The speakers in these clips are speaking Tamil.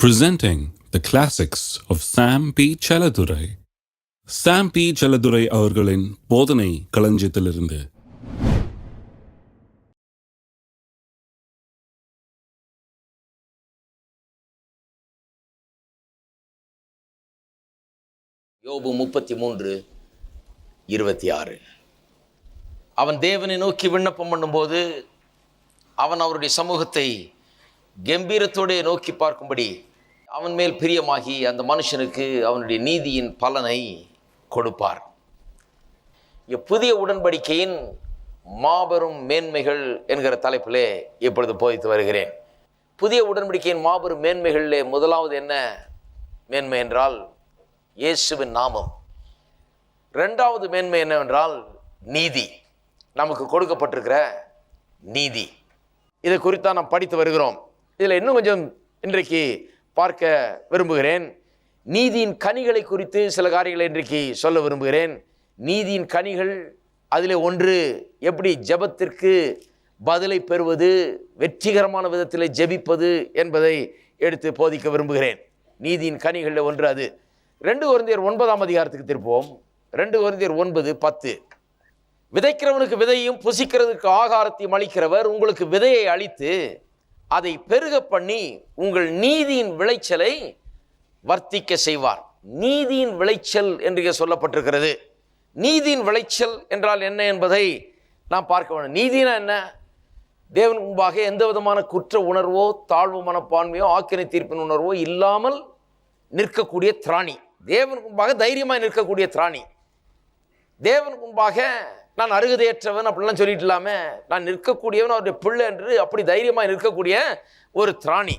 presenting the classics of Sam P. Chaladurai. Sam P. Chaladurai அவர்களின் போதனை களஞ்சியத்திலிருந்து யோபு முப்பத்தி மூன்று இருபத்தி ஆறு அவன் தேவனை நோக்கி விண்ணப்பம் பண்ணும்போது அவன் அவருடைய சமூகத்தை கம்பீரத்தோடு நோக்கி பார்க்கும்படி அவன் மேல் பிரியமாகி அந்த மனுஷனுக்கு அவனுடைய நீதியின் பலனை கொடுப்பார். புதிய உடன்படிக்கையின் மாபெரும் மேன்மைகள் என்கிற தலைப்பிலே இப்பொழுது போதித்து வருகிறேன். புதிய உடன்படிக்கையின் மாபெரும் மேன்மைகளிலே முதலாவது என்ன மேன்மை என்றால் இயேசுவின் நாமம். ரெண்டாவது மேன்மை என்னவென்றால் நீதி. நமக்கு கொடுக்கப்பட்டிருக்கிற நீதி. இதை குறித்தான் நாம் படித்து வருகிறோம். இதில் இன்னும் கொஞ்சம் இன்றைக்கு பார்க்க விரும்புகிறேன். நீதியின் கனிகளை குறித்து சில காரியங்களை இன்றைக்கு சொல்ல விரும்புகிறேன். நீதியின் கனிகள் அதில் ஒன்று எப்படி ஜெபத்திற்கு பதிலை பெறுவது வெற்றிகரமான விதத்தில் ஜெபிப்பது என்பதை எடுத்து போதிக்க விரும்புகிறேன். நீதியின் கனிகளில் ஒன்று அது. ரெண்டு குருந்தியர் ஒன்பதாம் அதிகாரத்துக்கு திருப்போம் ரெண்டு குருந்தியர் ஒன்பது பத்து. விதைக்கிறவனுக்கு விதையும் புசிக்கிறதுக்கு ஆகாரத்தையும் அளிக்கிறவர் உங்களுக்கு விதையை அளித்து அதை பெருக பண்ணி உங்கள் நீதியின் விளைச்சலை வர்த்திக்க செய்வார். நீதியின் விளைச்சல் என்று சொல்லப்பட்டிருக்கிறது. நீதியின் விளைச்சல் என்றால் என்ன என்பதை நாம் பார்க்க வேண்டும். நீதினா என்ன? தேவன் முன்பாக எந்த விதமான குற்ற உணர்வோ தாழ்வு மனப்பான்மையோ ஆக்கினை தீர்ப்பின் உணர்வோ இல்லாமல் நிற்கக்கூடிய திராணி. தேவன் முன்பாக தைரியமாக நிற்கக்கூடிய திராணி. தேவன் முன்பாக நான் அருகதையற்றவன் அப்படிலாம் சொல்லிட்டு இல்லாமல் நான் நிற்கக்கூடியவன் அவருடைய பிள்ளை என்று அப்படி தைரியமாக நிற்கக்கூடிய ஒரு திராணி.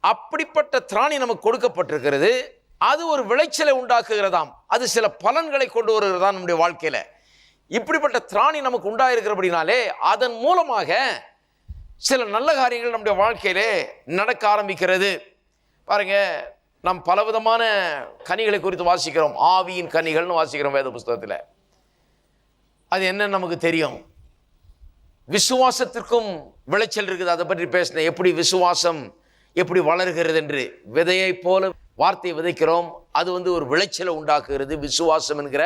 அப்படிப்பட்ட திராணி நமக்கு கொடுக்கப்பட்டிருக்கிறது. அது ஒரு விளைச்சலை உண்டாக்குகிறதாம். அது சில பலன்களை கொண்டு வருகிறதா நம்முடைய வாழ்க்கையில். இப்படிப்பட்ட திராணி நமக்கு உண்டாயிருக்கிறபடினாலே அதன் மூலமாக சில நல்ல காரியங்கள் நம்முடைய வாழ்க்கையிலே நடக்க ஆரம்பிக்கிறது. பாருங்க நாம் பலவிதமான கனிகளை குறித்து வாசிக்கிறோம். ஆவியின் கனிகள்னு வாசிக்கிறோம் வேத புஸ்தகத்தில். அது என்ன நமக்கு தெரியும்? விசுவாசத்திற்கும் விளைச்சல் இருக்குது. அதை பற்றி பேசினேன். எப்படி விசுவாசம் எப்படி வளர்கிறது என்று. விதையை போல வார்த்தையை விதைக்கிறோம். அது வந்து ஒரு விளைச்சலை உண்டாக்குகிறது. விசுவாசம் என்கிற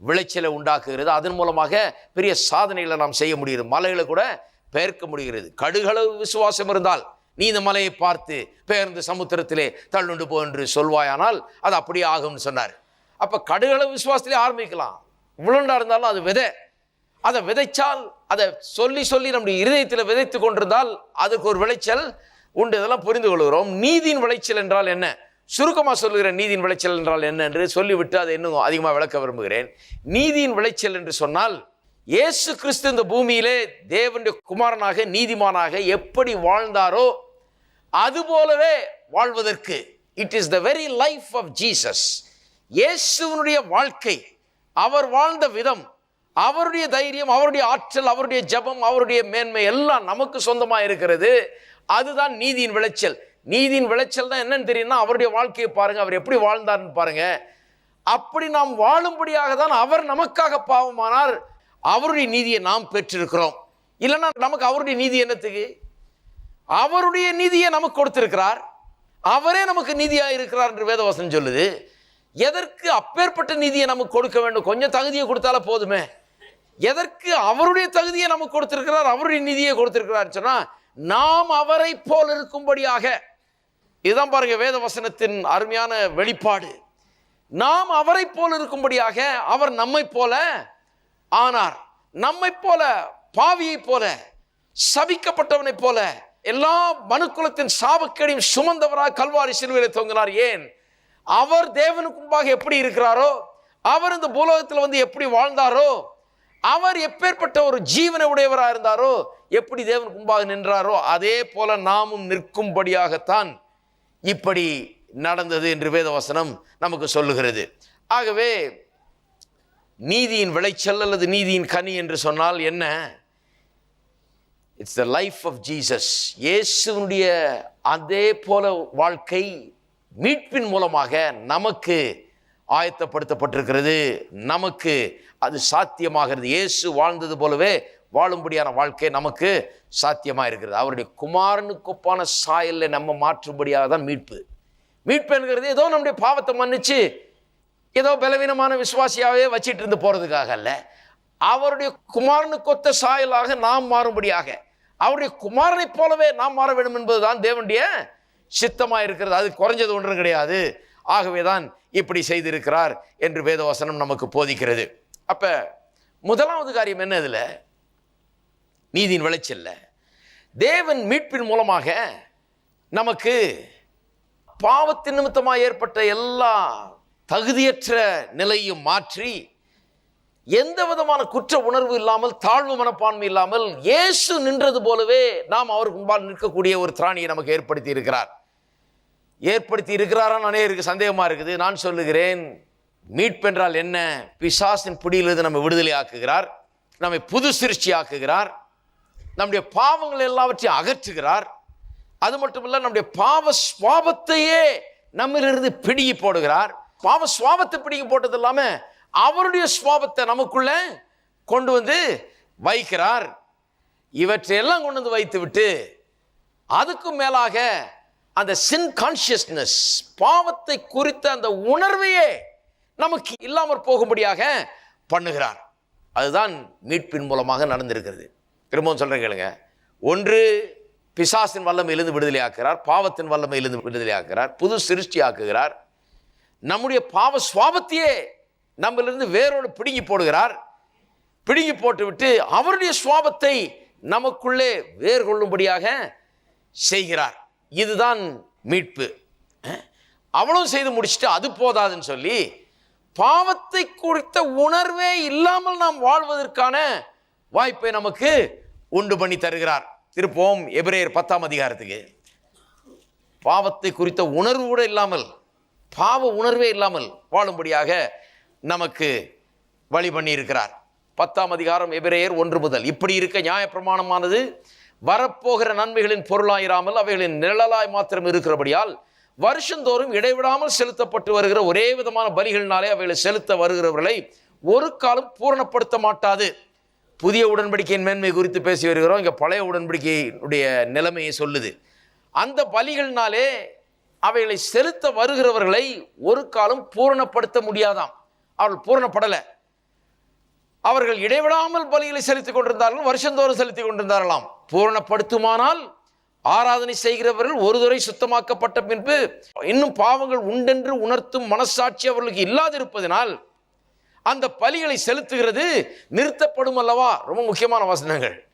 விளைச்சலை உண்டாக்குகிறது. அதன் மூலமாக பெரிய சாதனைகளை நாம் செய்ய முடியுது. மலைகளை கூட பெயர்க்க முடிகிறது. கடுகளவு விசுவாசம் இருந்தால் நீ இந்த மலையை பார்த்து பெயர்ந்து சமுத்திரத்திலே தள்ளுண்டு போ என்று சொல்வாயானால் அது அப்படியே ஆகும்னு சொன்னார். அப்போ கடுகளவு விசுவாசத்திலே ஆரம்பிக்கலாம். இவ்வளோண்டா இருந்தாலும் அது விதை. அதை விதைச்சால் அதை சொல்லி சொல்லி நம்முடைய இருதயத்தில் விதைத்து கொண்டிருந்தால் அதுக்கு ஒரு விளைச்சல் உண்டு. இதெல்லாம் புரிந்து கொள்கிறோம். நீதியின் விளைச்சல் என்றால் என்ன? சுருக்கமாக சொல்லுகிற நீதியின் விளைச்சல் என்றால் என்ன என்று சொல்லிவிட்டு அதை இன்னும் அதிகமாக விளக்க விரும்புகிறேன். நீதியின் விளைச்சல் என்று சொன்னால் இயேசு கிறிஸ்து இந்த பூமியிலே தேவனுடைய குமாரனாக நீதிமானாக எப்படி வாழ்ந்தாரோ அதுபோலவே வாழ்வதற்கு. It is the very life of Jesus இயேசுவனுடைய வாழ்க்கை அவர் வாழ்ந்த விதம் அவருடைய தைரியம் அவருடைய ஆற்றல் அவருடைய ஜபம் அவருடைய மேன்மை எல்லாம் நமக்கு சொந்தமாக இருக்கிறது. அதுதான் நீதியின் விளைச்சல். நீதியின் விளைச்சல் தான் என்னன்னு தெரியும்னா அவருடைய வாழ்க்கையை பாருங்க அவர் எப்படி வாழ்ந்தார்னு பாருங்க. அப்படி நாம் வாழும்படியாக தான் அவர் நமக்காக பாவமானார். அவருடைய நீதியை நாம் பெற்றிருக்கிறோம். இல்லைன்னா நமக்கு அவருடைய நீதி என்னத்துக்கு? அவருடைய நீதியை நமக்கு கொடுத்திருக்கிறார். அவரே நமக்கு நீதியாக இருக்கிறார் என்று வேதவசனம் சொல்லுது. எதற்கு அப்பேற்பட்ட நிதியை நமக்கு கொடுக்க வேண்டும்? கொஞ்சம் தகுதியை கொடுத்தாலே போதுமே. எதற்கு அவருடைய தகுதியை நமக்கு கொடுத்திருக்கிறார் அவருடைய நிதியை கொடுத்திருக்கிறார் சொன்னால் நாம் அவரை போல் இருக்கும்படியாக. இதுதான் பாருங்க வேத வசனத்தின் அருமையான வெளிப்பாடு. நாம் அவரை போல் இருக்கும்படியாக அவர் நம்மை போல ஆனார். நம்மை போல பாவியை போல சபிக்கப்பட்டவனைப் போல எல்லா மனுக்குலத்தின் சாபக்கேடையும் சுமந்தவராக கல்வாரி சிலுவையில் தொங்கினார். ஏன்? அவர் தேவனுக்கு முன்பாக எப்படி இருக்கிறாரோ அவர் இந்த பூலோகத்தில் வந்து எப்படி வாழ்ந்தாரோ அவர் எப்பேற்பட்ட ஒரு ஜீவனை உடையவராக இருந்தாரோ எப்படி தேவனுக்கு முன்பாக நின்றாரோ அதே போல நாமும் நிற்கும்படியாகத்தான் இப்படி நடந்தது என்று வேதவசனம் நமக்கு சொல்லுகிறது. ஆகவே நீதியின் விளைச்சல் அல்லது நீதியின் கனி என்று சொன்னால் என்ன? It's the life of Jesus இயேசுனுடைய அதே போல வாழ்க்கை மீட்பின் மூலமாக நமக்கு ஆயத்தப்படுத்தப்பட்டிருக்கிறது. நமக்கு அது சாத்தியமாகிறது. இயேசு வாழ்ந்தது போலவே வாழும்படியான வாழ்க்கை நமக்கு சாத்தியமாக இருக்கிறது அவருடைய குமாரனுக்குப்பான சாயலில் நம்ம மாற்றும்படியாக தான் மீட்பு. மீட்பு என்கிறது ஏதோ நம்முடைய பாவத்தை மன்னிச்சு ஏதோ பலவீனமான விசுவாசியாகவே வச்சிட்டு இருந்து போகிறதுக்காக அல்ல. அவருடைய குமாரனுக்கொத்த சாயலாக நாம் மாறும்படியாக அவருடைய குமாரனைப் போலவே நாம் மாற வேண்டும் என்பதுதான் தேவனுடைய சித்தமாக இருக்கிறது அது குறைஞ்சது ஒன்றும் கிடையாது. ஆகவே தான் இப்படி செய்திருக்கிறார் என்று வேதவசனம் நமக்கு போதிக்கிறது. அப்போ முதலாவது காரியம் என்ன இதில்? நீதியின் விளைச்சல்ல. தேவன் மீட்பின் மூலமாக நமக்கு பாவத்தின் நிமித்தமாக ஏற்பட்ட எல்லா தகுதியற்ற நிலையும் மாற்றி எந்த விதமான குற்ற உணர்வு இல்லாமல் தாழ்வு மனப்பான்மை இல்லாமல் இயேசு நின்றது போலவே நாம் அவருக்கு முன்பால் நிற்கக்கூடிய ஒரு திராணியை நமக்கு ஏற்படுத்தி இருக்கிறார். ஏற்படுத்தி இருக்கிறாரான்னு அநேகருக்கு சந்தேகமாக இருக்குது. நான் சொல்லுகிறேன் மீட்பென்றால் என்ன? பிசாசின் பிடியிலிருந்து நம்ம விடுதலை ஆக்குகிறார் நம்மை புது சிருஷ்டி ஆக்குகிறார் நம்முடைய பாவங்கள் எல்லாவற்றையும் அகற்றுகிறார். அது மட்டும் இல்லை நம்முடைய பாவ சுவாபத்தையே நம்மிலிருந்து பிடுங்கி போடுகிறார். பாவ சுவாபத்தை பிடுங்கி போட்டது இல்லாமல் அவருடைய சுவாபத்தை நமக்குள்ள கொண்டு வந்து வைக்கிறார். இவற்றையெல்லாம் கொண்டு வந்து வைத்து விட்டு அதுக்கும் மேலாக அந்த சின் கான்சியஸ்னஸ் பாவத்தை குறித்த அந்த உணர்வையே நமக்கு இல்லாமற் போகும்படியாக பண்ணுகிறார். அதுதான் மீட்பின் மூலமாக நடந்திருக்கிறது. திரும்பவும் சொல்கிறேன் கேளுங்க. ஒன்று பிசாசின் வல்லமையிலிருந்து விடுதலை ஆக்குகிறார் பாவத்தின் வல்லமையிலிருந்து விடுதலை ஆக்குகிறார் புது சிருஷ்டி ஆக்குகிறார் நம்முடைய பாவ சுவாபத்தையே நம்மளிருந்து வேரோடு பிடுங்கி போடுகிறார். பிடுங்கி போட்டுவிட்டு அவருடைய சுவாபத்தை நமக்குள்ளே வேர் கொள்ளும்படியாக செய்கிறார். இதுதான் மீட்பு. அவளும் செய்து முடிச்சுட்டு அது போதாதுன்னு சொல்லி பாவத்தை குறித்த உணர்வே இல்லாமல் நாம் வாழ்வதற்கான வாய்ப்பை நமக்கு உண்டு பண்ணி தருகிறார். திருப்போம் எபிரேயர் பத்தாம் அதிகாரத்துக்கு. பாவத்தை குறித்த உணர்வு கூட இல்லாமல் பாவ உணர்வே இல்லாமல் வாழும்படியாக நமக்கு வழி பண்ணியிருக்கிறார். பத்தாம் அதிகாரம் எபிரேயர் ஒன்று முதல். இப்படி இருக்க நியாயப்பிரமாணமானது வரப்போகிற நன்மைகளின் பொருளாயிராமல் அவைகளின் நிழலாய் மாத்திரம் இருக்கிறபடியால் வருஷந்தோறும் இடைவிடாமல் செலுத்தப்பட்டு வருகிற ஒரே விதமான பலிகளினாலே அவைகளை செலுத்த வருகிறவர்களை ஒரு காலம் பூரணப்படுத்த மாட்டாது. புதிய உடன்படிக்கையின் மேன்மை குறித்து பேசி வருகிறோம். இங்கே பழைய உடன்படிக்கையினுடைய நிலைமையை சொல்லுது. அந்த பலிகளினாலே அவைகளை செலுத்த வருகிறவர்களை ஒரு காலம் பூரணப்படுத்த முடியாதாம். அவர்கள் பூரணப்படலை. அவர்கள் இடைவிடாமல் பலிகளை செலுத்திக் கொண்டிருந்தார்கள் வருஷந்தோறும் செலுத்திக் கொண்டிருந்தார்களாம். பூரணப்படுத்துமானால் ஆராதனை செய்கிறவர்கள் ஒரு துறை சுத்தமாக்கப்பட்ட பின்பு இன்னும் பாவங்கள் உண்டென்று உணர்த்தும் மனசாட்சி அவர்களுக்கு இல்லாதிருப்பதனால் அந்த பலிகளை செலுத்துகிறது நிறுத்தப்படும் அல்லவா? ரொம்ப முக்கியமான வசனங்கள்.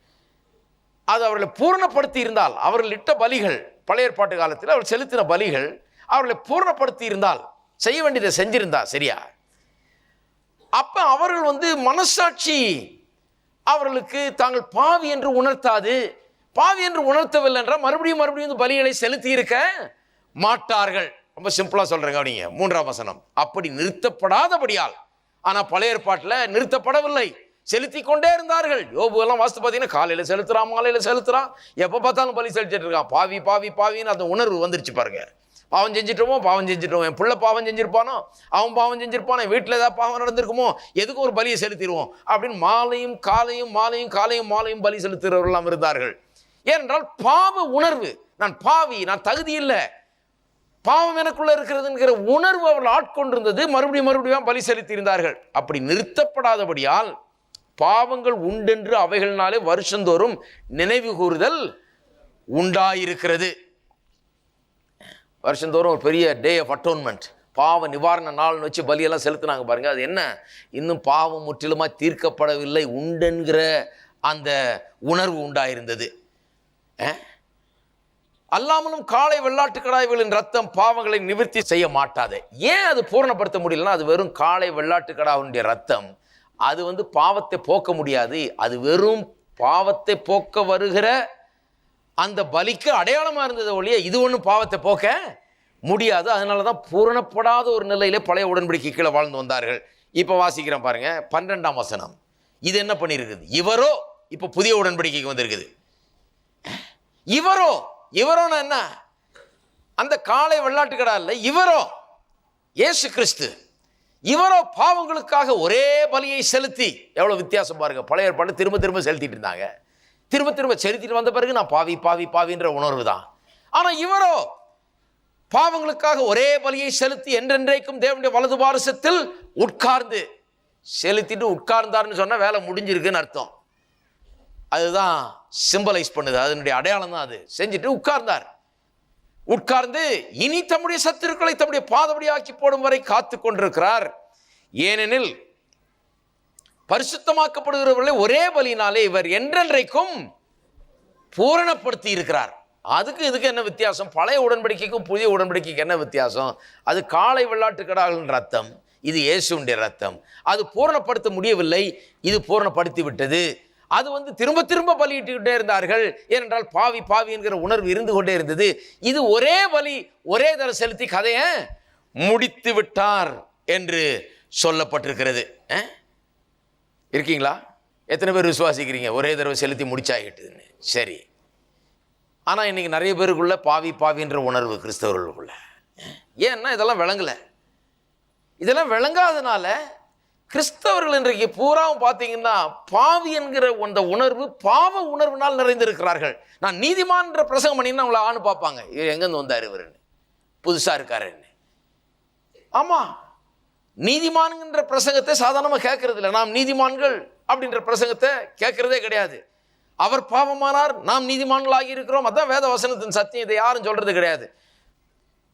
அது அவர்களை பூரணப்படுத்தி இருந்தால் அவர்கள் இட்ட பலிகள் பழைய ஏற்பாட்டு காலத்தில் அவர் செலுத்தின பலிகள் அவர்களை பூரணப்படுத்தி இருந்தால் செய்ய வேண்டியதை செஞ்சிருந்தா சரியா? அப்ப அவர்கள் வந்து மனசாட்சி அவர்களுக்கு தாங்கள் பாவி என்று உணர்த்தாது. பாவி என்று உணர்த்தவில்லை என்றால் மறுபடியும் மறுபடியும் இந்த பலிகளை செலுத்தி இருக்க மாட்டார்கள். ரொம்ப சிம்பிளாக சொல்கிறேங்க அப்படிங்க மூன்றாம் வசனம். அப்படி நிறுத்தப்படாதபடியால். ஆனால் பழைய ஏற்பாட்டில் நிறுத்தப்படவில்லை. செலுத்தி கொண்டே இருந்தார்கள். யோபு எல்லாம் வாஸ்து பார்த்தீங்கன்னா காலையில் செலுத்துறான் மாலையில் செலுத்துறான். எப்போ பார்த்தாலும் பலி செலுத்திட்டு இருக்கான். பாவி பாவி பாவின்னு அந்த உணர்வு வந்துருச்சு பாருங்க. பாவம் செஞ்சிட்டோமோ பாவம் செஞ்சிட்டோம். என் பிள்ளை பாவம் செஞ்சிருப்பானோ? அவன் பாவம் செஞ்சிருப்பானோ? வீட்டில் ஏதாவது பாவம் நடந்திருக்குமோ? எதுக்கு ஒரு பலியை செலுத்திடுவோம்? அப்படின்னு மாலையும் காலையும் மாலையும் காலையும் மாலையும் பலி செலுத்துகிறவர்களாம் இருந்தார்கள். ஏனென்றால் பாவ உணர்வு நான் பாவி நான் தகுதி இல்லை. பாவம் எனக்குள்ள இருக்கிறதுங்கிற உணர்வு அவர்கள் ஆட்கொண்டிருந்தது மறுபடியும் மறுபடியும் பலி செலுத்தியிருந்தார்கள். அப்படி நிறுத்தப்படாதபடியால் பாவங்கள் உண்டென்று அவைகளினாலே வருஷந்தோறும் நினைவு கூறுதல் உண்டாயிருக்கிறது. வருஷந்தோறும் ஒரு பெரிய டே ஆஃப் அட்டோன்மெண்ட் பாவ நிவாரண நாள்னு வச்சு பலியெல்லாம் செலுத்துனாங்க பாருங்க. அது என்ன? இன்னும் பாவம் முற்றிலுமாக தீர்க்கப்படவில்லை உண்டென்கிற அந்த உணர்வு உண்டாயிருந்தது. அல்லாமலும் காளை வெள்ளாட்டு கடாய்களின் ரத்தம் பாவங்களை நிவர்த்தி செய்ய மாட்டாது. ஏன் அது பூரணப்படுத்த முடியலன்னா அது வெறும் காளை வெள்ளாட்டு கடாவுடைய ரத்தம். அது வந்து பாவத்தை போக்க முடியாது. அது வெறும் பாவத்தை போக்க வருகிற அந்த பலிக்கு அடையாளமாக இருந்தது ஒழிய இது ஒன்றும் பாவத்தை போக்க முடியாது. அதனால தான் பூரணப்படாத ஒரு நிலையிலே பழைய உடன்படிக்கை கீழே வாழ்ந்து வந்தார்கள். இப்போ வாசிக்கிறேன் பாருங்க. பன்னிரெண்டாம் வசனம். இது என்ன பண்ணியிருக்குது? இவரோ இப்போ புதிய உடன்படிக்கைக்கு வந்திருக்குது. இவரோ இவரோன்னு என்ன? அந்த காளை வெள்ளாட்டுக்கடா இல்லை இவரோ இயேசு கிறிஸ்து. இவரோ பாவங்களுக்காக ஒரே பலியை செலுத்தி எவ்வளோ வித்தியாசம் பாருங்கள் பழைய ஏற்பாடு திரும்ப திரும்ப செலுத்திட்டு இருந்தாங்க. திரும்ப திரும்ப செலுத்திட்டு வந்த பிறகு நான் பாவி பாவி பாவின்ற உணர்வு தான் ஆனால் இவரோ பாவங்களுக்காக ஒரே பலியை செலுத்தி என்றென்றைக்கும் தேவனுடைய வலது பாரசத்தில் உட்கார்ந்து செலுத்திட்டு உட்கார்ந்தார்னு சொன்னால் வேலை முடிஞ்சிருக்குன்னு அர்த்தம். அதுதான் சிம்பலைஸ் பண்ணுது. அதனுடைய அடையாளம் தான் அது. செஞ்சுட்டு உட்கார்ந்தார். உட்கார்ந்து இனி தம்முடைய சத்துருக்களை தம்முடைய பாதபடி ஆக்கி போடும் வரை காத்து கொண்டிருக்கிறார் ஏனெனில் பரிசுத்தமாக்கப்படுகிறவர்களை ஒரே பலியினாலே இவர் என்றென்றைக்கும் பூரணப்படுத்தி இருக்கிறார் அதுக்கு இதுக்கு என்ன வித்தியாசம்? பழைய உடன்படிக்கைக்கும் புதிய உடன்படிக்கைக்கு என்ன வித்தியாசம்? அது காலை வெள்ளாட்டு கடாகளின் ரத்தம் இது இயேசுடைய ரத்தம். அது பூரணப்படுத்த முடியவில்லை இது பூரணப்படுத்தி விட்டது அது வந்து திரும்ப திரும்ப பலியிட்டுக்கிட்டே இருந்தார்கள். ஏனென்றால் பாவி பாவி என்கிற உணர்வு இருந்து கொண்டே இருந்தது. இது ஒரே பலி ஒரே தர செலுத்தி கதையை முடித்து விட்டார் என்று சொல்லப்பட்டிருக்கிறது. இருக்கீங்களா? எத்தனை பேர் விசுவாசிக்கிறீங்க? ஒரே தடவை செலுத்தி முடிச்சாகிட்டுதுன்னு சரி. ஆனால் இன்னைக்கு நிறைய பேருக்குள்ள பாவி பாவின்ற உணர்வு கிறிஸ்தவர்களுக்குள்ள. ஏன்னா இதெல்லாம் விளங்கலை. இதெல்லாம் விளங்காதனால கிறிஸ்தவர்கள் இன்றைக்கு பூராவும் பார்த்தீங்கன்னா பாவி என்கிற அந்த உணர்வு பாவ உணர்வினால் நிறைந்திருக்கிறார்கள். நான் நீதிமான்ற பிரசங்கம் பண்ணினா அவங்கள ஆணு பார்ப்பாங்க. இவர் எங்கேருந்து வந்தார் இவருன்னு? புதுசாக இருக்காருன்னு. ஆமாம் நீதிமான்கிற பிரசங்கத்தை சாதாரணமாக கேட்கறது இல்லை. நாம் நீதிமான்கள் அப்படின்ற பிரசங்கத்தை கேட்கறதே கிடையாது. அவர் பாவமானார் நாம் நீதிமான்களாகி இருக்கிறோம். அதான் வேத வசனத்தின் சத்தியம். இதை யாரும் சொல்றது கிடையாது.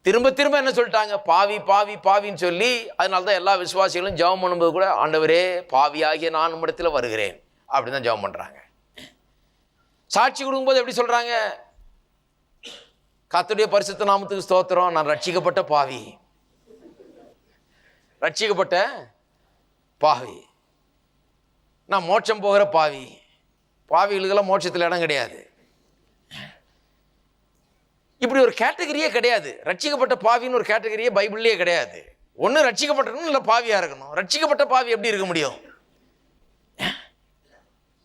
திரும்ப திரும்ப என்ன சொல்லிட்டாங்க? பாவி பாவி பாவின்னு சொல்லி அதனால தான் எல்லா விசுவாசிகளும் ஜெபம் பண்ணும்போது கூட ஆண்டவரே பாவியாகிய நான் உம்மிடத்தில் வருகிறேன். அப்படின்னு தான் ஜெபம் பண்ணுறாங்க சாட்சி கொடுக்கும்போது எப்படி சொல்கிறாங்க கத்துடைய பரிசுத்த நாமத்துக்கு ஸ்தோத்திரம். நான் ரட்சிக்கப்பட்ட பாவி. ரட்சிக்கப்பட்ட பாவி. நான் மோட்சம் போகிற பாவி. பாவிகளுக்கெல்லாம் மோட்சத்தில் இடம் கிடையாது. இப்படி ஒரு கேட்டகரியே கிடையாது. ரட்சிக்கப்பட்ட பாவின்னு ஒரு கேட்டகரியே பைபிள்லேயே கிடையாது. ஒன்று ரட்சிக்கப்பட்டணும் இல்லை பாவியாக இருக்கணும். ரட்சிக்கப்பட்ட பாவி எப்படி இருக்க முடியும்?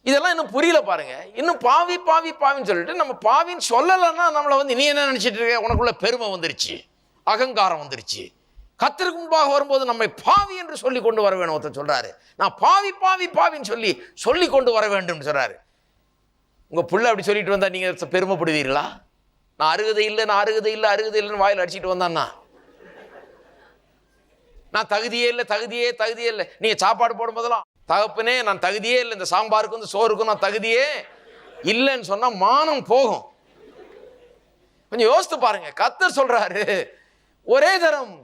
இதெல்லாம் இன்னும் புரியல பாருங்க. இன்னும் பாவி பாவி பாவின்னு சொல்லிட்டு நம்ம பாவின்னு சொல்லலைன்னா நம்மளை வந்து நீ என்ன நினச்சிட்டு இருக்க? உனக்குள்ள பெருமை வந்துருச்சு. அகங்காரம் வந்துருச்சு. கத்திற்கு முன்பாக வரும்போது நம்மை பாவி என்று சொல்லி கொண்டு வர வேணும் ஒருத்தர் சொல்கிறாரு நான் பாவி பாவி பாவின்னு சொல்லி சொல்லி கொண்டு வர வேண்டும் சொல்கிறாரு உங்கள் பிள்ளை அப்படி சொல்லிட்டு வந்தால் நீங்கள் பெருமைப்படுவீர்களா? நான் அருகதை இல்லை நான் அருகதை இல்லை அருகதை இல்லைன்னு வாயில் அடிச்சிட்டு வந்தான்னா நான். தகுதியே இல்லை தகுதியே தகுதியே இல்லை. நீங்கள் சாப்பாடு போடும் போதெல்லாம் தகப்பனே நான் தகுதியே இல்லை. இந்த சாம்பாருக்கும் இந்த சோறுக்கும் நான் தகுதியே இல்லைன்னு சொன்னால் மானம் போகும். கொஞ்சம் யோசித்து பாருங்கள் கத்தர் சொல்கிறாரு ஒரே தரம்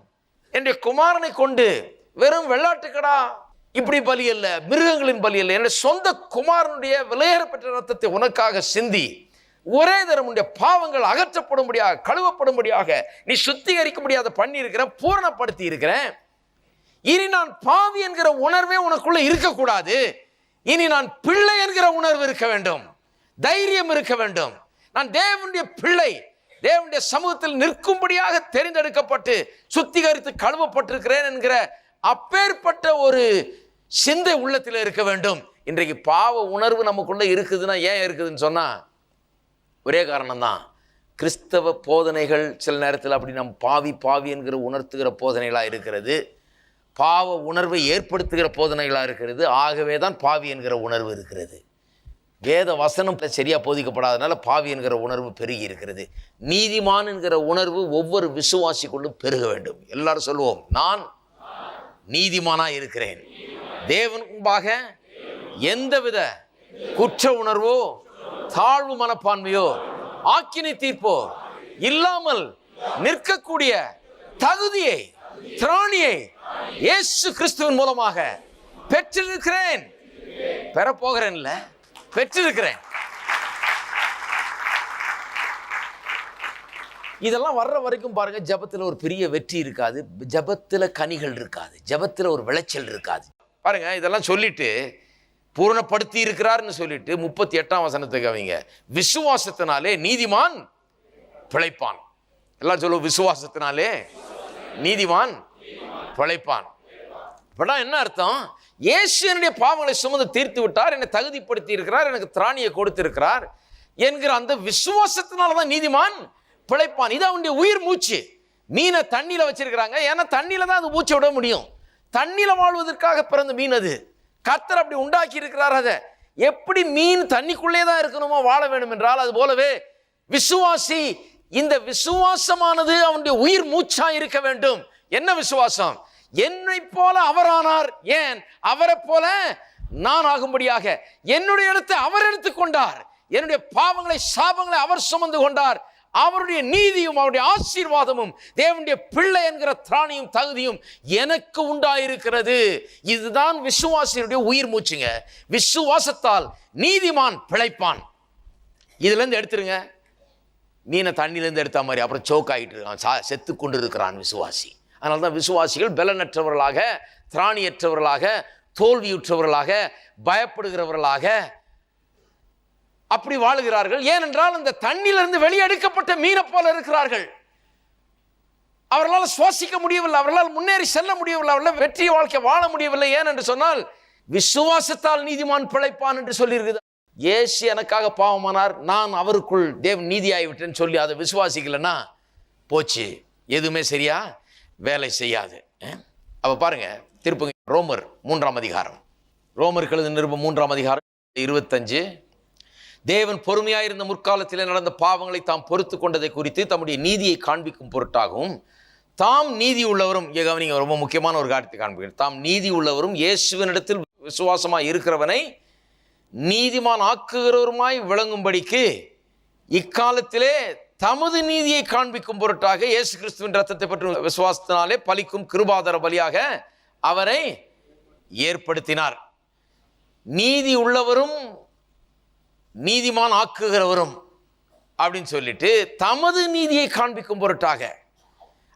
என்னுடைய குமாரனை கொண்டு வெறும் வெள்ளாட்டுக்கடா? இப்படி பலி அல்ல மிருகங்களின் பலி அல்ல. என்னுடைய சொந்த குமாரனுடைய விலையேறப்பட்ட ரத்தத்தை உனக்காக சிந்தி. ஒரே தரம் உடைய பாவங்கள் அகற்றப்படும்படியாக கழுவப்படும்படியாக நீ சுத்திகரிக்க முடியாத பண்ணி இருக்கிற பூரணப்படுத்தி இருக்கிறேன். இனி நான் பாவி என்கிற உணர்வே உனக்குள்ள இருக்கக்கூடாது. இனி நான் பிள்ளை என்கிற உணர்வு இருக்க வேண்டும். தைரியம் இருக்க வேண்டும். நான் தேவனுடைய பிள்ளை. தேவனுடைய சமூகத்தில் நிற்கும்படியாக தெரிந்தெடுக்கப்பட்டு சுத்திகரித்து கழுவப்பட்டிருக்கிறேன் என்கிற அப்பேற்பட்ட ஒரு சிந்தை உள்ளத்தில் இருக்க வேண்டும். இன்றைக்கு பாவ உணர்வு நமக்குள்ளே இருக்குதுன்னா ஏன் இருக்குதுன்னு சொன்னால் ஒரே காரணம்தான். கிறிஸ்தவ போதனைகள் சில நேரத்தில் அப்படி நம் பாவி பாவி என்கிற உணர்த்துகிற போதனைகளாக இருக்கிறது. பாவ உணர்வை ஏற்படுத்துகிற போதனைகளாக இருக்கிறது. ஆகவே தான் பாவி என்கிற உணர்வு இருக்கிறது. வேத வசனம் சரியாக போதிக்கப்படாதனால பாவி என்கிற உணர்வு பெருகி இருக்கிறது. நீதிமான் என்கிற உணர்வு ஒவ்வொரு விசுவாசிக்குள்ளும் பெருக வேண்டும். எல்லாரும் சொல்லுவோம் நான் நீதிமானாக இருக்கிறேன். தேவன் எந்தவித குற்ற உணர்வோ தாழ்வு மனப்பான்மையோ ஆக்கினை தீர்ப்போ இல்லாமல் நிற்கக்கூடிய தகுதியை திராணியை இயேசு கிறிஸ்துவின் மூலமாக பெற்றிருக்கிறேன். பெறப்போகிறேன்ல? பெற்றிருக்கிறேன். இதெல்லாம் வர்ற வரைக்கும் பாருங்க ஜபத்தில் ஒரு பெரிய வெற்றி இருக்காது. ஜபத்தில் கனிகள் இருக்காது. ஜபத்தில் ஒரு விளைச்சல் இருக்காது. பாருங்க இதெல்லாம் சொல்லிட்டு பூரணப்படுத்தி இருக்கிறார்னு சொல்லிட்டு முப்பத்தி எட்டாம் வசனத்துக்கு அவங்க விசுவாசத்தினாலே நீதிமான் பிழைப்பான். எல்லாம் சொல்லுவோம் விசுவாசத்தினாலே நீதிமான் பிழைப்பான். அப்படின்னா என்ன அர்த்தம்? இயேசு என்னுடைய பாவங்களை சுமந்து தீர்த்து விட்டார் என்னை தகுதிப்படுத்தி இருக்கிறார் எனக்கு திராணியை கொடுத்திருக்கிறார் என்கிற அந்த விசுவாசத்தினால தான் நீதிமான் பிழைப்பான். இது அவனுடைய உயிர் மூச்சு. மீனை தண்ணியில் வச்சிருக்கிறாங்க. ஏன்னா தண்ணியில தான் அது மூச்சை விட முடியும். தண்ணியில் வாழ்வதற்காக பிறந்த மீன் அது. கத்தர் அப்படி உண்டாக்கி இருக்கிறார் அதை. எப்படி மீன் தண்ணிக்குள்ளே தான் இருக்கணுமோ வாழ வேண்டும் என்றால் அது போலவே விசுவாசி இந்த விசுவாசமானது அவனுடைய உயிர் மூச்சா இருக்க வேண்டும். என்ன விசுவாசம்? என்னை போல அவரானார். ஏன்? அவரை போல நான் ஆகும்படியாக. என்னுடைய இடத்தை அவர் எடுத்துக்கொண்டார் என்னுடைய பாவங்களை சாபங்களை அவர் சுமந்து கொண்டார். அவருடைய நீதியும் அவருடைய ஆசீர்வாதமும் தேவனுடைய பிள்ளை என்கிற திராணியும் தகுதியும் எனக்கு உண்டாயிருக்கிறது. இதுதான் விசுவாசியனுடைய உயிர் மூச்சுங்க. விசுவாசத்தால் நீதிமான் பிழைப்பான். இதுலேருந்து எடுத்துருங்க. மீனை தண்ணியிலேருந்து எடுத்த மாதிரி அப்புறம் சோக் ஆகிட்டு இருக்கான். சா செத்து கொண்டு இருக்கிறான் விசுவாசி. அதனால தான் விசுவாசிகள் பலனற்றவர்களாக திராணியற்றவர்களாக தோல்வியுற்றவர்களாக பயப்படுகிறவர்களாக அப்படி வாழுகிறார்கள். ஏனென்றால் அந்த தண்ணியிலிருந்து வெளியெடுக்கப்பட்ட மீனை போல இருக்கிறார்கள். அவர்களால் சுவாசிக்க முடியவில்லை அவர்களால் முன்னேறி செல்ல முடியவில்லை அவர்களால் வெற்றி வாழ்க்கை வாழ முடியவில்லை. ஏன் என்று சொன்னால் விசுவாசத்தால் நீதிமான் பிழைப்பான் என்று சொல்லியிருக்குது. ஏசு எனக்காக பாவமானார் நான் அவருக்குள் தேவ் நீதியாகிவிட்டேன்னு சொல்லி அதை விசுவாசிக்கலன்னா போச்சு. எதுவுமே சரியா? வேலை செய்யாது அப்போ பாருங்கள் பாருங்க திருப்பங்க. ரோமர் மூன்றாம் அதிகாரம். ரோமர் கழுது நிருபம் மூன்றாம் அதிகாரம் இருபத்தஞ்சு. தேவன் பொறுமையாயிருந்த முற்காலத்தில் நடந்த பாவங்களை தாம் பொறுத்து கொண்டதை குறித்து தம்முடைய நீதியை காண்பிக்கும் பொருட்டாகவும் தாம் நீதி உள்ளவரும் இங்க கவனிங்க ரொம்ப முக்கியமான ஒரு காரியத்தை காண்பிக்கிறேன். தாம் நீதி உள்ளவரும் இயேசுவனிடத்தில் விசுவாசமாக இருக்கிறவனை நீதிமான் ஆக்குகிறவருமாய் விளங்கும்படிக்கு இக்காலத்திலே தமது நீதியை காண்பிக்கும் பொருட்டாக இயேசு கிறிஸ்துவின் ரத்தத்தை பற்றி விசுவாசத்தினாலே பலிக்கும் கிருபாதர பலியாக அவரை ஏற்படுத்தினார். நீதி உள்ளவரும் நீதிமான் ஆக்குகிறவரும் அப்படின்னு சொல்லிட்டு தமது நீதியை காண்பிக்கும் பொருட்டாக.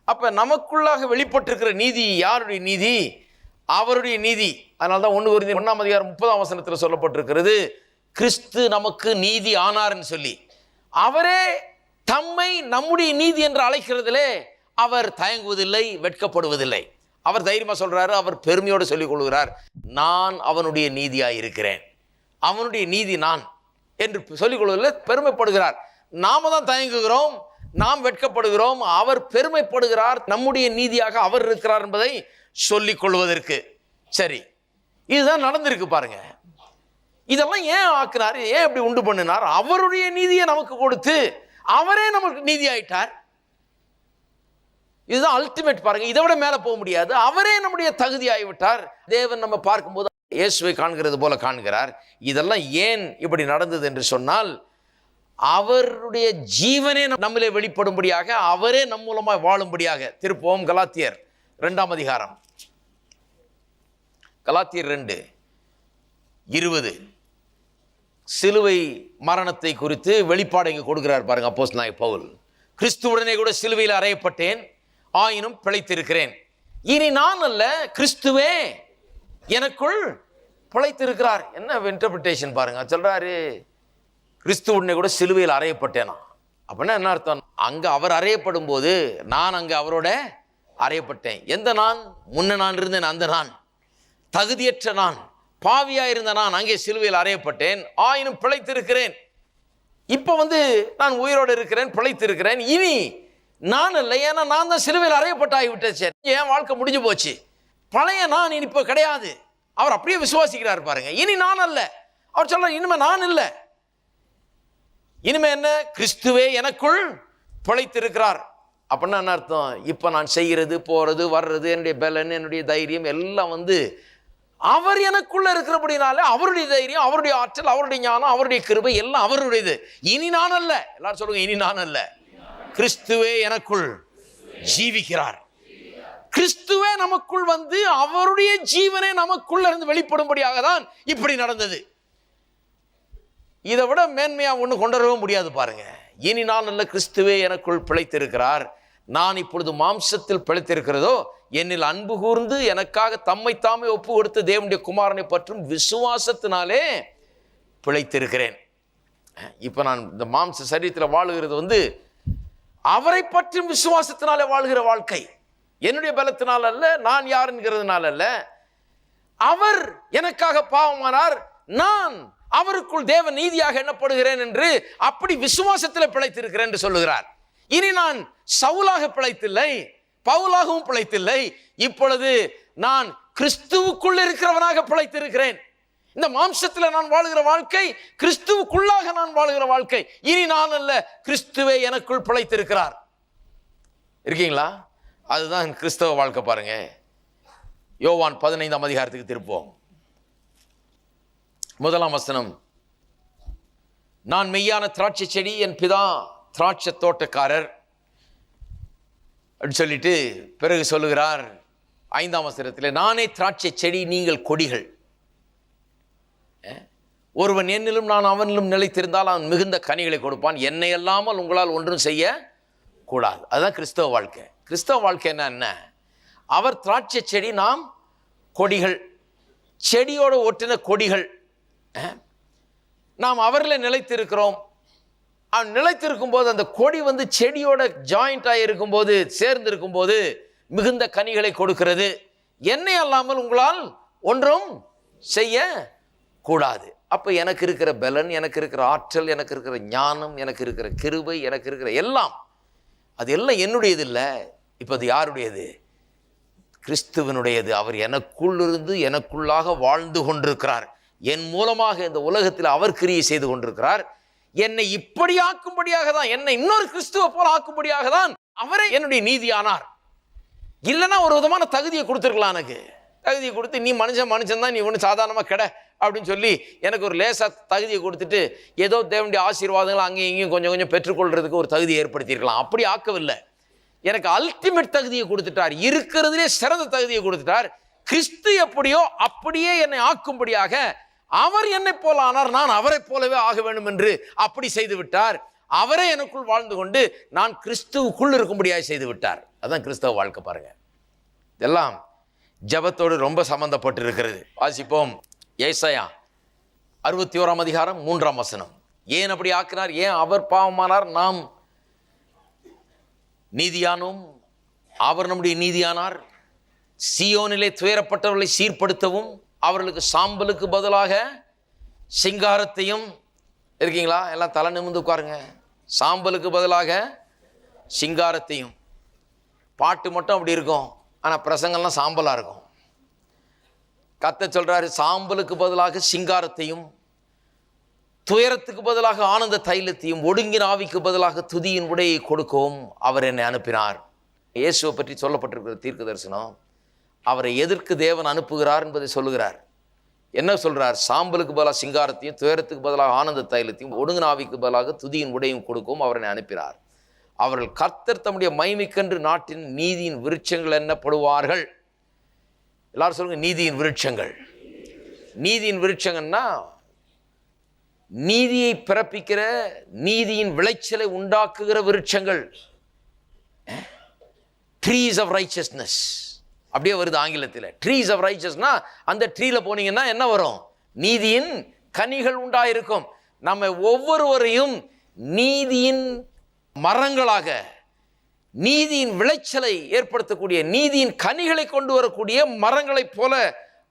அப்போ நமக்குள்ளாக வெளிப்பட்டிருக்கிற நீதி யாருடைய நீதி? அவருடைய நீதி. அதனால தான் ஒன்று குறிந்தி ஒன்றாம் அதிகாரம் முப்பதாம் வசனத்தில் சொல்லப்பட்டிருக்கிறது கிறிஸ்து நமக்கு நீதி ஆனார்னு சொல்லி. அவரே தம்மை நம்முடைய நீதி என்று அழைக்கிறதிலே அவர் தயங்குவதில்லை வெட்கப்படுவதில்லை. அவர் தைரியமாக சொல்கிறாரு அவர் பெருமையோடு சொல்லிக் கொள்கிறார் நான் அவனுடைய நீதியாக இருக்கிறேன். அவனுடைய நீதி நான். என்று சொல்லிக் கொள்வதில் பெருமைப்படுகிறார். நாம தான் தயங்குகிறோம் நாம் வெட்கப்படுகிறோம் அவர் பெருமைப்படுகிறார் நம்முடைய நீதியாக அவர் இருக்கிறார் என்பதை சொல்லிக் கொள்வதற்கு. சரி இதுதான் நடந்திருக்கு பாருங்க. இதெல்லாம் ஏன் ஆக்குனார் ஏன் இப்படி உண்டு பண்ணினார்? அவருடைய நீதியை நமக்கு கொடுத்து அவரே நமக்கு நீதி ஆயிட்டார் இதுதான் அல்டிமேட் பாருங்க. இதை விட மேலே போக முடியாது. அவரே நம்முடைய தகுதி ஆகிவிட்டார் தேவன் நம்ம பார்க்கும்போது இயேசுவை காண்கிறது போல காண்கிறார். இதெல்லாம் ஏன் இப்படி நடந்தது என்று சொன்னால் அவருடைய ஜீவனே நம்மளே வெளிப்படும்படியாக அவரே நம் மூலமாக வாழும்படியாக. திருப்போம் கலாத்தியர் ரெண்டாம் அதிகாரம். கலாத்தியர் ரெண்டு இருபது. சிலுவை மரணத்தை குறித்து வெளிப்பாடு இங்கே கொடுக்கிறார் பாருங்க அப்போஸ் நாய் பவுல் கிறிஸ்துவுடனே கூட சிலுவையில் அறையப்பட்டேன் ஆயினும் பிழைத்திருக்கிறேன். இனி நான் அல்ல கிறிஸ்துவே எனக்குள் பிழைத்திருக்கிறார். என்ன இன்டர்பிரிட்டேஷன் பாருங்க சொல்றாரு கிறிஸ்துவுடனே கூட சிலுவையில் அறையப்பட்டேனா? அப்படின்னா என்ன அர்த்தம்? அங்கே அவர் அறையப்படும் போது நான் அங்கே அவரோட அறையப்பட்டேன். எந்த நான்? முன்ன நான் இருந்தேன் அந்த நான். தகுதியற்ற நான். பாவியாக இருந்த நான் அங்கே சிலுவையில் அறையப்பட்டேன். ஆயினும் பிழைத்திருக்கிறேன். இப்போ வந்து நான் உயிரோடு இருக்கிறேன் பிழைத்திருக்கிறேன். இனி நான் இல்லை ஏன்னா நான் தான் சிலுவையில் அறையப்பட்டாகி விட்டேன் என் வாழ்க்கை முடிஞ்சு போச்சு. பழைய நான் இனி இப்போ கிடையாது. அவர் அப்படியே விசுவாசிக்கிறார் பாருங்க. இனி நான் அல்ல. அவர் சொல்கிறார் இனிமே நான் இல்லை. இனிமே என்ன? கிறிஸ்துவே எனக்குள் பிழைத்திருக்கிறார். அப்படின்னா என்ன அர்த்தம்? இப்போ நான் செய்கிறது போகிறது வர்றது என்னுடைய பலன் என்னுடைய தைரியம் எல்லாம் வந்து அவர் எனக்குள்ள இருக்கிறபடினால அவருடைய தைரியம் அவருடைய ஆற்றல் அவருடைய ஞானம் அவருடைய கிருபை எல்லாம் அவருடையது. இனி நான் அல்ல. எல்லாரும் சொல்லுங்க இனி நான் அல்ல. கிறிஸ்துவே எனக்குள் ஜீவிக்கிறார். கிறிஸ்துவே நமக்குள் வந்து அவருடைய ஜீவனே நமக்குள்ள இருந்து வெளிப்படும்படியாக தான் இப்படி நடந்தது. இதை விட மேன்மையா ஒன்று கொண்டு வரவும் முடியாது பாருங்க. இனி நான் அல்ல கிறிஸ்துவே எனக்குள் பிழைத்திருக்கிறார். நான் இப்பொழுது மாம்சத்தில் பிழைத்திருக்கிறதோ என்னில் அன்பு கூர்ந்து எனக்காக தம்மை தாமே ஒப்பு கொடுத்து தேவனுடைய குமாரனை பற்றும் விசுவாசத்தினாலே பிழைத்திருக்கிறேன். இப்போ நான் இந்த மாம்ச சரீரத்தில் வாழுகிறது வந்து அவரை பற்றும் விசுவாசத்தினாலே வாழ்கிற வாழ்க்கை. என்னுடைய பலத்தினால் அல்ல நான் யாருங்கிறதுனால அல்ல. அவர் எனக்காக பாவமானார் நான் அவருக்குள் தேவ நீதியாக எண்ணப்படுகிறேன் என்று அப்படி விசுவாசத்தில் பிழைத்திருக்கிறேன் என்று சொல்லுகிறார். இனி நான் சவுலாக பிழைத்தில்லை பவுலாகவும் பிழைத்தில்லை. இப்பொழுது நான் கிறிஸ்துவுக்குள் இருக்கிறவனாக பிழைத்திருக்கிறேன். இந்த மாம்சத்தில் நான் வாழுகிற வாழ்க்கை கிறிஸ்துவுக்குள்ளாக நான் வாழுகிற வாழ்க்கை. இனி நான் அல்ல கிறிஸ்துவே எனக்குள் பிழைத்திருக்கிறார். இருக்கீங்களா? அதுதான் கிறிஸ்தவ வாழ்க்கை பாருங்க. யோவான் பதினைந்தாம் அதிகாரத்துக்கு திருப்போம் முதலாம் வசனம். நான் மெய்யான திராட்சை செடி என் பிதா திராட்சை தோட்டக்காரர். அப்படின்னு சொல்லிட்டு பிறகு சொல்லுகிறார் ஐந்தாம் வசனத்தில் நானே திராட்சை செடி நீங்கள் கொடிகள். ஒருவன் என்னிலும் நான் அவனிலும் நிலைத்திருந்தால் அவன் மிகுந்த கனிகளை கொடுப்பான். என்னை அல்லாமல் உங்களால் ஒன்றும் செய்ய கூடாது. அதுதான் கிறிஸ்தவ வாழ்க்கை. கிறிஸ்தவ வாழ்க்கை என்ன என்ன? அவர் திராட்சை செடி நாம் கொடிகள். செடியோடு ஒட்டின கொடிகள். நாம் அவரில் நிலைத்திருக்கிறோம். அவன் நிலைத்திருக்கும் போது அந்த கொடி வந்து செடியோட ஜாயிண்ட் ஆகியிருக்கும் இருக்கும்போது சேர்ந்து இருக்கும்போது மிகுந்த கனிகளை கொடுக்கிறது. என்னை அல்லாமல் உங்களால் ஒன்றும் செய்ய கூடாது. அப்போ எனக்கு இருக்கிற பலன் எனக்கு இருக்கிற ஆற்றல் எனக்கு இருக்கிற ஞானம் எனக்கு இருக்கிற கிருபை எனக்கு இருக்கிற எல்லாம் அது எல்லாம் என்னுடையது இல்லை. இப்போ அது யாருடையது? கிறிஸ்துவனுடையது. அவர் எனக்குள்ளிருந்து எனக்குள்ளாக வாழ்ந்து கொண்டிருக்கிறார். என் மூலமாக இந்த உலகத்தில் அவர் கிரியை செய்து கொண்டிருக்கிறார். என்னை இப்படி ஆக்கும்படியாக தான் என்னை இன்னொரு கிறிஸ்துவ போல ஆக்கும்படியாக தான் அவரே என்னுடைய நீதியானார். இல்லைன்னா ஒரு விதமான தகுதியை கொடுத்துருக்கலாம் எனக்கு. தகுதியை கொடுத்து நீ மனுஷன் மனுஷன் தான் நீ ஒன்று சாதாரணமாக கிட அப்படின்னு சொல்லி எனக்கு ஒரு லேசாக தகுதியை கொடுத்துட்டு ஏதோ தேவனுடைய ஆசீர்வாதங்கள் அங்கேயும் இங்கேயும் கொஞ்சம் கொஞ்சம் பெற்றுக்கொள்றதுக்கு ஒரு தகுதியை ஏற்படுத்தியிருக்கலாம். அப்படி ஆக்கவில்லை. எனக்கு அல்டிமேட் தகுதியை கொடுத்துட்டார். இருக்கிறதுலே சிறந்த தகுதியை கொடுத்துட்டார். கிறிஸ்து எப்படியோ அப்படியே என்னை ஆக்கும்படியாக அவர் என்னை போல ஆனார் நான் அவரைப் போலவே ஆக வேண்டும் என்று அப்படி செய்து விட்டார் அவரே எனக்குள் வாழ்ந்து கொண்டு நான் கிறிஸ்துவுக்குள் இருக்கும்படியாக செய்து விட்டார் அதான் கிறிஸ்தவ வாழ்க்கை பாருங்க. இதெல்லாம் ஜெபத்தோடு ரொம்ப சம்பந்தப்பட்டு இருக்கிறது வாசிப்போம். ஏசையா அறுபத்தி ஓராம் அதிகாரம் மூன்றாம் வசனம். ஏன் அப்படி ஆக்கினார்? ஏன் அவர் பாவமானார்? நாம் நீதியானோம். அவர் நம்முடைய நீதியானார். சியோனிலே துயரப்பட்டவர்களை சீர்படுத்தவும் அவர்களுக்கு சாம்பலுக்கு பதிலாக சிங்காரத்தையும் இருக்கீங்களா? எல்லாம் தலை நிமிர்ந்து உட்காருங்க. சாம்பலுக்கு பதிலாக சிங்காரத்தையும். பாட்டு மட்டும் அப்படி இருக்கும். ஆனால் பிரசங்கம்லாம் சாம்பலாக இருக்கும். கத்த சொல்கிறாரு சாம்பலுக்கு பதிலாக சிங்காரத்தையும் துயரத்துக்கு பதிலாக ஆனந்த தைலத்தையும் ஒடுங்கின் ஆவிக்கு பதிலாக துதியின் உடையை கொடுக்கவும் அவர் என்னை அனுப்பினார். இயேசுவை பற்றி சொல்லப்பட்டிருக்கிற தீர்க்க தரிசனம் அவரை எதற்கு தேவன் அனுப்புகிறார் என்பதை சொல்லுகிறார். என்ன சொல்கிறார் சாம்பலுக்கு பதிலாக சிங்காரத்தையும் துயரத்துக்கு பதிலாக ஆனந்த தைலத்தையும் ஒடுங்குனாவிக்கு பதிலாக துதியின் உடையும் கொடுக்கவும் அவரை அனுப்பினார். அவர்கள் கர்த்தர் தம்முடைய மைமிக்கன்று நாட்டின் நீதியின் விருட்சங்கள் என்னப்படுவார்கள்? எல்லாரும் சொல்லுங்க நீதியின் விருட்சங்கள். நீதியின் விருட்சங்கள்னா நீதியை பிறப்பிக்கிற நீதியின் விளைச்சலை உண்டாக்குகிற விருட்சங்கள். ட்ரீஸ் ஆஃப் ரைச்சஸ்னஸ் அப்படியே வருது ஆங்கிலத்தில். ட்ரீஸ் ஆஃப் ரைச்சஸ்னா அந்த ட்ரீல போனீங்கன்னா என்ன வரும்? நீதியின் கனிகள் உண்டாயிருக்கும். நம்ம ஒவ்வொருவரையும் நீதியின் மரங்களாக நீதியின் விளைச்சலை ஏற்படுத்தக்கூடிய நீதியின் கனிகளை கொண்டு வரக்கூடிய மரங்களைப் போல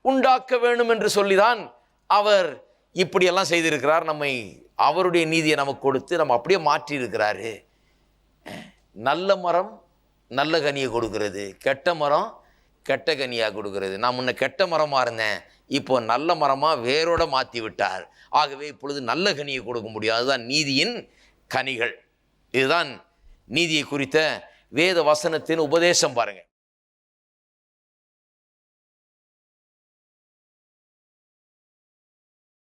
உண்டாக்க வேண்டும் என்று சொல்லிதான் அவர் இப்படியெல்லாம் செய்திருக்கிறார். நம்மை அவருடைய நீதியை நமக்கு கொடுத்து நம்ம அப்படியே மாற்றி இருக்கிறாரு நல்ல மரம் நல்ல கனியை கொடுக்கிறது. கெட்ட மரம் கெட்ட கனியாக கொடுக்கிறது. நான் முன்ன கெட்ட மரமாக இருந்தேன். இப்போ நல்ல மரமாக வேரோட மாற்றி விட்டார். ஆகவே இப்பொழுது நல்ல கனியை கொடுக்க முடியும். அதுதான் நீதியின் கனிகள். இதுதான் நீதியை குறித்த வேத வசனத்தின் உபதேசம் பாருங்கள்